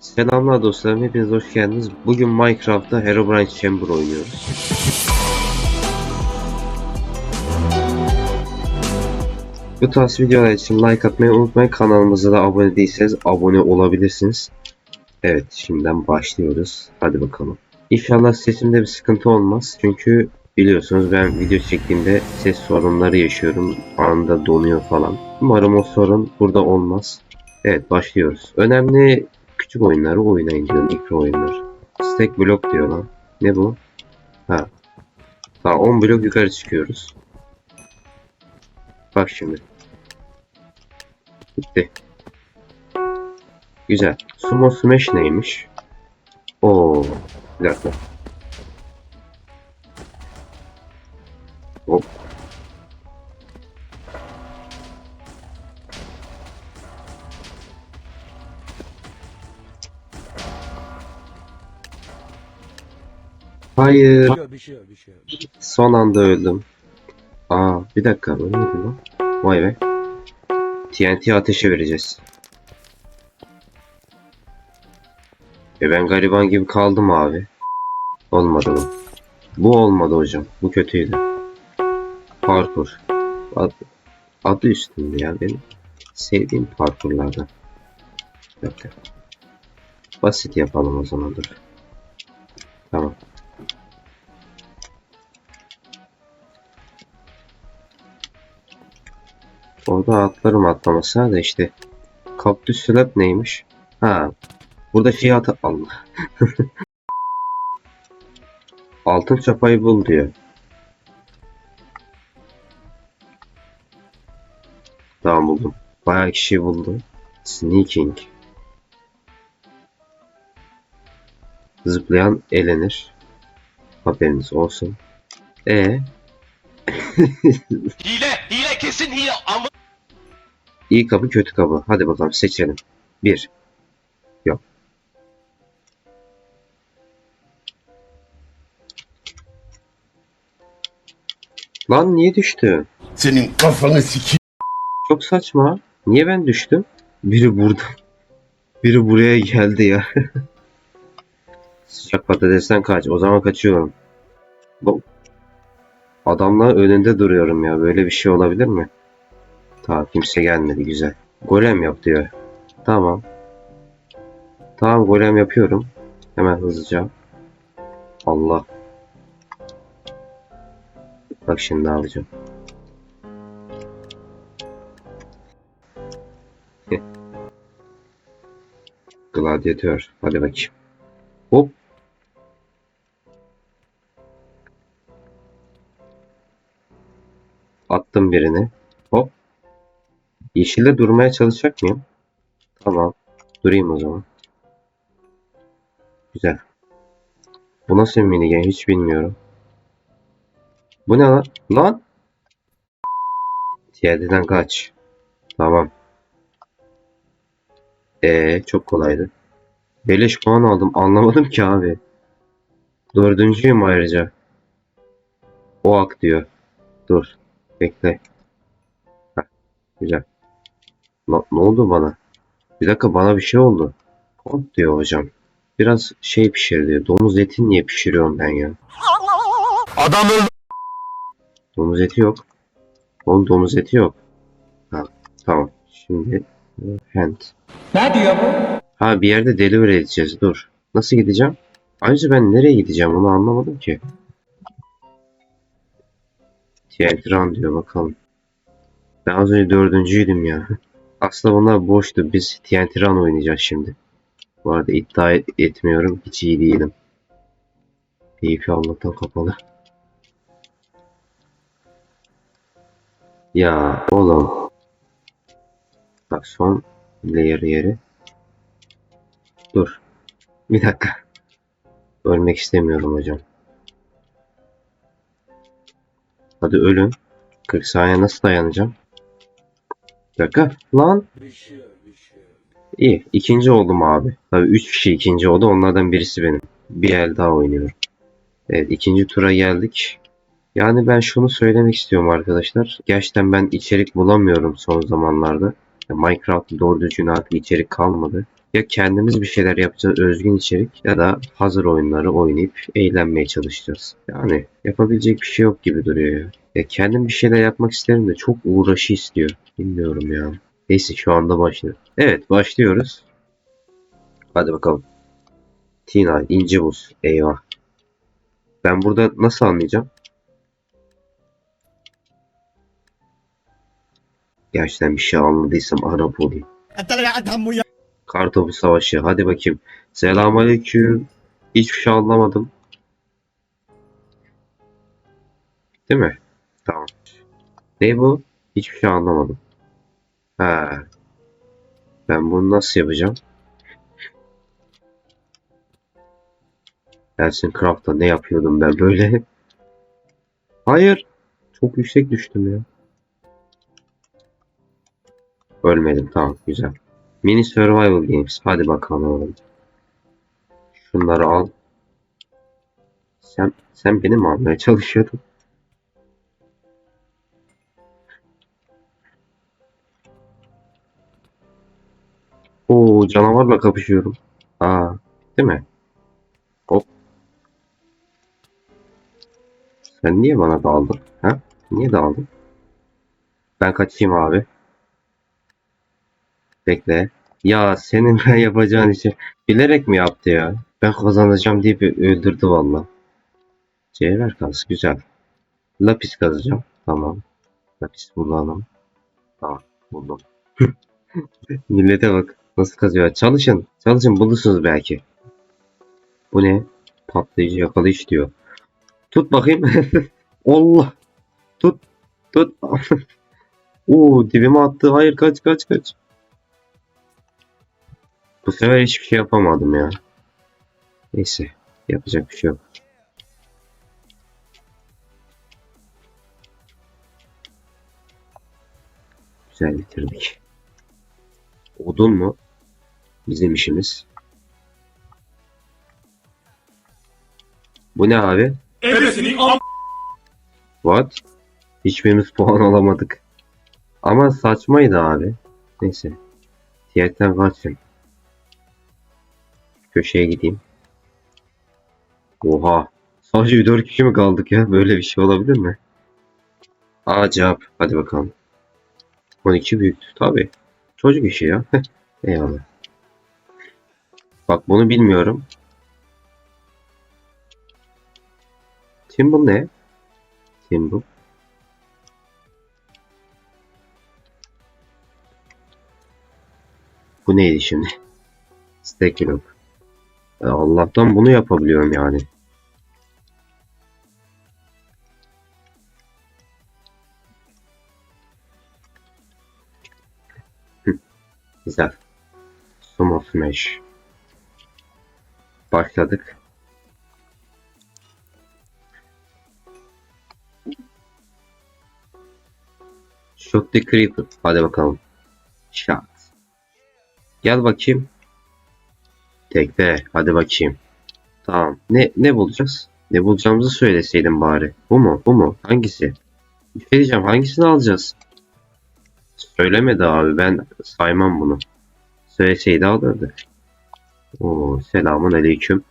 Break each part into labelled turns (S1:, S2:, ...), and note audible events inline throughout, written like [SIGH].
S1: Selamlar dostlarım, hepiniz hoş geldiniz. Bugün Minecraft'ta Herobrine Chamber oynuyoruz. Bu tarz videolar için like atmayı unutmayın. Kanalımıza da abone değilseniz abone olabilirsiniz. Evet, şimdiden başlıyoruz. Hadi bakalım. İnşallah sesimde bir sıkıntı olmaz. Çünkü biliyorsunuz ben video çektiğimde ses sorunları yaşıyorum. Anında donuyor falan. Umarım o sorun burada olmaz. Evet başlıyoruz. Önemli küçük oyunları oynayın diyor. Mikro oyunlar. Stack blok diyor lan. Ne bu? Ha. Daha 10 blok yukarı çıkıyoruz. Bak şimdi. Bitti. Güzel. Sumo Smash neymiş? Oo. Bir dakika. Hop. Hayır.
S2: Bir şey yok, bir şey yok, bir şey yok.
S1: Son anda öldüm. Aa bir dakika öyle miydi lan? Vay be. TNT ateşe vereceğiz. E ben gariban gibi kaldım abi. Olmadı bu. Bu olmadı hocam. Bu kötüydü. Parkur. Ad, adı üstünde ya benim. Sevdiğim parkurlardan. Bir dakika. Basit yapalım o zaman dur. Tamam. Orada atlarım atlamasına da işte. Kaktüs slap neymiş? Ha. Burada şey at Allah. [LAUGHS] Altın çapayı bul diyor. Tamam buldum. Bayağı kişi buldu. Sneaking. Zıplayan elenir. Haberiniz olsun. E [LAUGHS]
S3: Hile, hile kesin hile. Ama
S1: İyi kapı kötü kapı. Hadi bakalım seçelim. Bir. Yok. Lan niye düştü?
S2: Senin kafanı siki.
S1: Çok saçma. Niye ben düştüm? Biri burada. Biri buraya geldi ya. [LAUGHS] Sıcak patatesten kaç. O zaman kaçıyorum. Bu adamlar önünde duruyorum ya. Böyle bir şey olabilir mi? Tamam kimse gelmedi güzel. Golem yap diyor. Tamam. Tamam golem yapıyorum. Hemen hızlıca. Allah. Bak şimdi ne yapacağım. [LAUGHS] Gladyatör. Hadi bakayım. Hop. Attım birini. Hop. Yeşilde durmaya çalışacak mıyım? Tamam. Durayım o zaman. Güzel. Bu nasıl bir minigame hiç bilmiyorum. Bu ne lan? Lan! TR'den kaç. Tamam. Ee, çok kolaydı. Beleş puan aldım. Anlamadım ki abi. Dördüncüyüm ayrıca. O ak diyor. Dur. Bekle. Heh, güzel. Ne oldu bana? Bir dakika bana bir şey oldu. Kont diyor hocam. Biraz şey pişir diyor. Domuz eti niye pişiriyorum ben ya?
S2: Adam öldü.
S1: Domuz eti yok. Oğlum domuz eti yok. Ha, tamam. Şimdi hand.
S2: Ne diyor bu?
S1: Ha bir yerde deliver edeceğiz. Dur. Nasıl gideceğim? Ayrıca ben nereye gideceğim onu anlamadım ki. Run diyor bakalım. Ben az önce dördüncüydüm ya. [LAUGHS] Aslında bunlar boştu. Biz TNT oynayacağız şimdi. Bu arada iddia et- etmiyorum. Hiç iyi değilim. Keyfi Allah'tan kapalı. Ya oğlum. Bak son layer yeri. Dur. Bir dakika. Ölmek istemiyorum hocam. Hadi ölün. 40 saniye nasıl dayanacağım? Bir dakika. Lan. İyi. ikinci oldum abi. Tabii 3 kişi ikinci oldu. Onlardan birisi benim. Bir el daha oynuyorum. Evet ikinci tura geldik. Yani ben şunu söylemek istiyorum arkadaşlar. Gerçekten ben içerik bulamıyorum son zamanlarda. Minecraft doğru düzgün artık içerik kalmadı. Ya kendimiz bir şeyler yapacağız özgün içerik ya da hazır oyunları oynayıp eğlenmeye çalışacağız. Yani yapabilecek bir şey yok gibi duruyor ya. Ya kendim bir şeyler yapmak isterim de çok uğraşı istiyor. Bilmiyorum ya. Neyse şu anda başlıyoruz. Evet başlıyoruz. Hadi bakalım. Tina ince buz. Eyvah. Ben burada nasıl anlayacağım? Gerçekten bir şey anladıysam Arap olayım. Kartopu savaşı. Hadi bakayım. Selamünaleyküm. Hiçbir şey anlamadım. Değil mi? Tamam. Ne bu? Hiçbir şey anlamadım. Ha. Ben bunu nasıl yapacağım? Ersin Craft'ta ne yapıyordum ben böyle? [LAUGHS] Hayır. Çok yüksek düştüm ya. Ölmedim tamam güzel. Mini Survival Games. Hadi bakalım. Şunları al. Sen sen beni mi almaya çalışıyordun? Oo canavarla kapışıyorum. Aa, değil mi? Hop. Sen niye bana daldın? Ha? Niye daldın? Ben kaçayım abi. Bekle. Ya senin ben [LAUGHS] yapacağın işi bilerek mi yaptı ya? Ben kazanacağım deyip öldürdü valla. Cevher kaz güzel. Lapis kazacağım. Tamam. Lapis bulalım. Tamam buldum. [LAUGHS] Millete bak nasıl kazıyor. Çalışın. Çalışın bulursunuz belki. Bu ne? Patlayıcı yakalayış diyor. Tut bakayım. [LAUGHS] Allah. Tut. Tut. Oo dibime attı. Hayır kaç kaç kaç. Bu sefer hiçbir şey yapamadım ya. Neyse. Yapacak bir şey yok. Güzel bitirdik. Odun mu? Bizim işimiz. Bu ne abi? What? Hiçbirimiz puan alamadık. Ama saçmaydı abi. Neyse. Tiyetten kaçın. Köşeye gideyim. Oha. Sadece 4 kişi mi kaldık ya? Böyle bir şey olabilir mi? Aa cevap. Hadi bakalım. 12 büyüktü. Tabi. Çocuk işi ya. Eyvallah. Bak bunu bilmiyorum. Timbal ne? Timbal. Bu neydi şimdi? Stacklock. Ya Allah'tan bunu yapabiliyorum yani. Güzel. Sumo Smash. Başladık. Shoot the Creeper. Hadi bakalım. Shot. Gel bakayım. Tekte. Hadi bakayım. Tamam. Ne ne bulacağız? Ne bulacağımızı söyleseydin bari. Bu mu? Bu mu? Hangisi? Bir şey. Hangisini alacağız? Söylemedi abi. Ben saymam bunu. Söyleseydi alırdı. Oo, selamun aleyküm.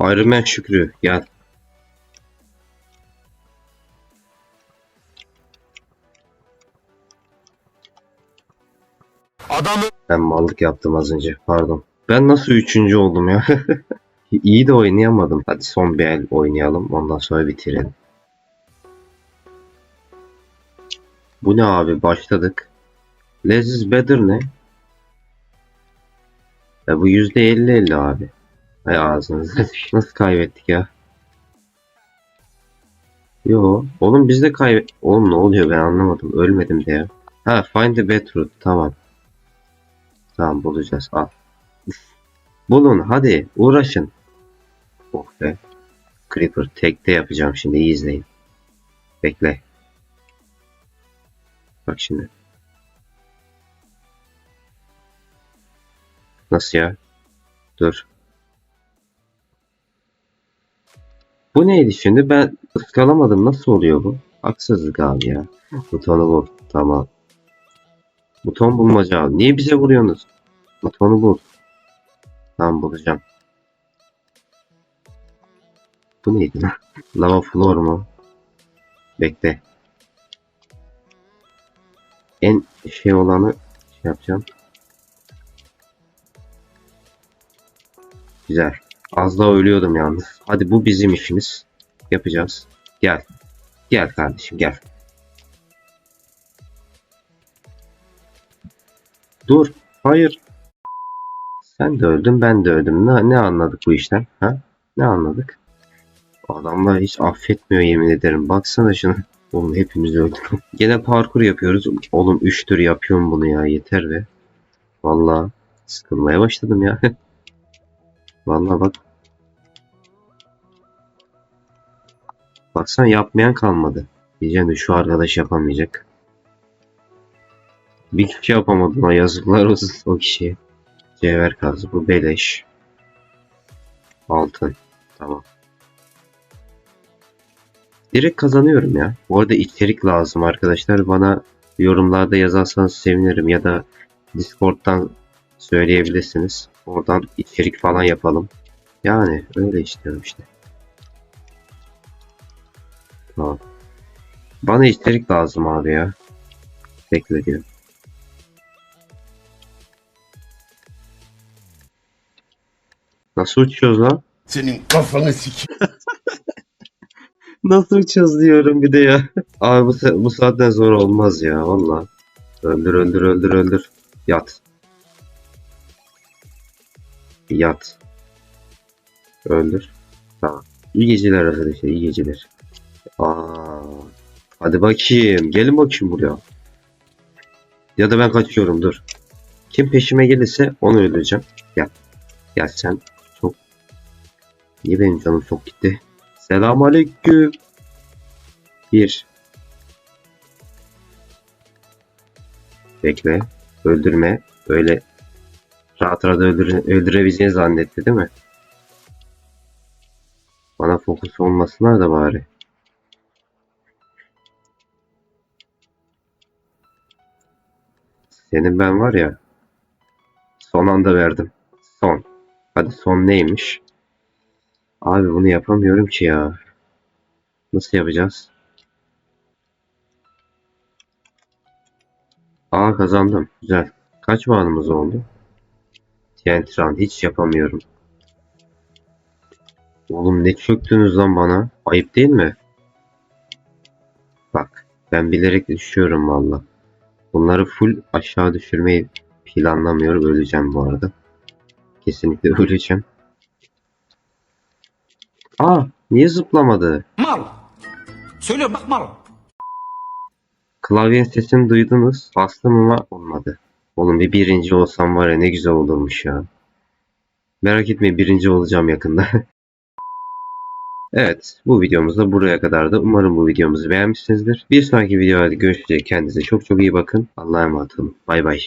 S1: Iron Man Şükrü gel.
S2: Adamı
S1: Ben mallık yaptım az önce. Pardon. Ben nasıl üçüncü oldum ya? [LAUGHS] İyi de oynayamadım. Hadi son bir el oynayalım. Ondan sonra bitirelim. Bu ne abi? Başladık. Less is better ne? Ya bu yüzde elli elli abi. Hay ağzınıza. [LAUGHS] Nasıl kaybettik ya? Yo. Oğlum biz de kaybet... Oğlum ne oluyor ben anlamadım. Ölmedim de. Ha find the better Tamam. Tamam bulacağız. Al. Bulun hadi uğraşın. Oh be. Creeper tekte yapacağım şimdi iyi izleyin. Bekle. Bak şimdi. Nasıl ya? Dur. Bu neydi şimdi? Ben ıskalamadım. Nasıl oluyor bu? Haksızlık abi ya. Butonu bul. Tamam. Buton bulmaca abi. Niye bize vuruyorsunuz? Butonu bul. Tamam bulacağım. Bu neydi lan? Lava floor mu? Bekle. En şey olanı şey yapacağım. Güzel. Az daha ölüyordum yalnız. Hadi bu bizim işimiz. Yapacağız. Gel. Gel kardeşim gel. Dur. Hayır. Sen de öldün ben de öldüm. Ne, ne anladık bu işten? Ha? Ne anladık? Adamlar hiç affetmiyor yemin ederim. Baksana şuna. Oğlum hepimiz öldük. [LAUGHS] Gene parkur yapıyoruz. Oğlum 3 tür yapıyorum bunu ya yeter be. Vallahi sıkılmaya başladım ya. [LAUGHS] Vallahi bak. Baksana yapmayan kalmadı. Diyeceğim de şu arkadaş yapamayacak. Bir kişi yapamadı ama yazıklar olsun o kişiye. Cevher kazı bu beleş. Altın. Tamam. Direkt kazanıyorum ya. Bu arada içerik lazım arkadaşlar. Bana yorumlarda yazarsanız sevinirim ya da Discord'dan söyleyebilirsiniz. Oradan içerik falan yapalım. Yani öyle istiyorum işte. Tamam. Bana içerik lazım abi ya. Bekle diyor. Nasıl uçuyoruz lan?
S2: Senin kafanı sikeyim. [LAUGHS]
S1: Nasıl uçuyoruz diyorum bir de ya. Abi bu, bu saatten sonra olmaz ya valla. Öldür öldür öldür öldür. Yat. Yat. Öldür. Tamam. İyi geceler arkadaşlar iyi geceler. Aa, hadi bakayım. Gelin bakayım buraya. Ya da ben kaçıyorum dur. Kim peşime gelirse onu öldüreceğim. Gel. Gel sen. Çok. Niye benim canım çok gitti? Selamünaleyküm. Bir. Bekle. Öldürme. Öyle rahat rahat öldüre, öldürebileceğini zannetti değil mi? Bana fokus olmasınlar da bari. Senin ben var ya. Son anda verdim. Son. Hadi son neymiş? Abi bunu yapamıyorum ki ya. Nasıl yapacağız? Aa kazandım. Güzel. Kaç puanımız oldu? TNT Run hiç yapamıyorum. Oğlum ne çöktünüz lan bana? Ayıp değil mi? Bak ben bilerek düşüyorum valla. Bunları full aşağı düşürmeyi planlamıyorum. Öleceğim bu arada. Kesinlikle [LAUGHS] öleceğim. Aa niye zıplamadı?
S4: Mal. Söylüyorum bak mal.
S1: Klavyenin sesini duydunuz. Bastım ama olmadı. Oğlum bir birinci olsam var ya ne güzel olurmuş ya. Merak etmeyin birinci olacağım yakında. [LAUGHS] evet bu videomuz da buraya kadardı. Umarım bu videomuzu beğenmişsinizdir. Bir sonraki videoda görüşeceğiz. Kendinize çok çok iyi bakın. Allah'a emanet olun. Bay bay.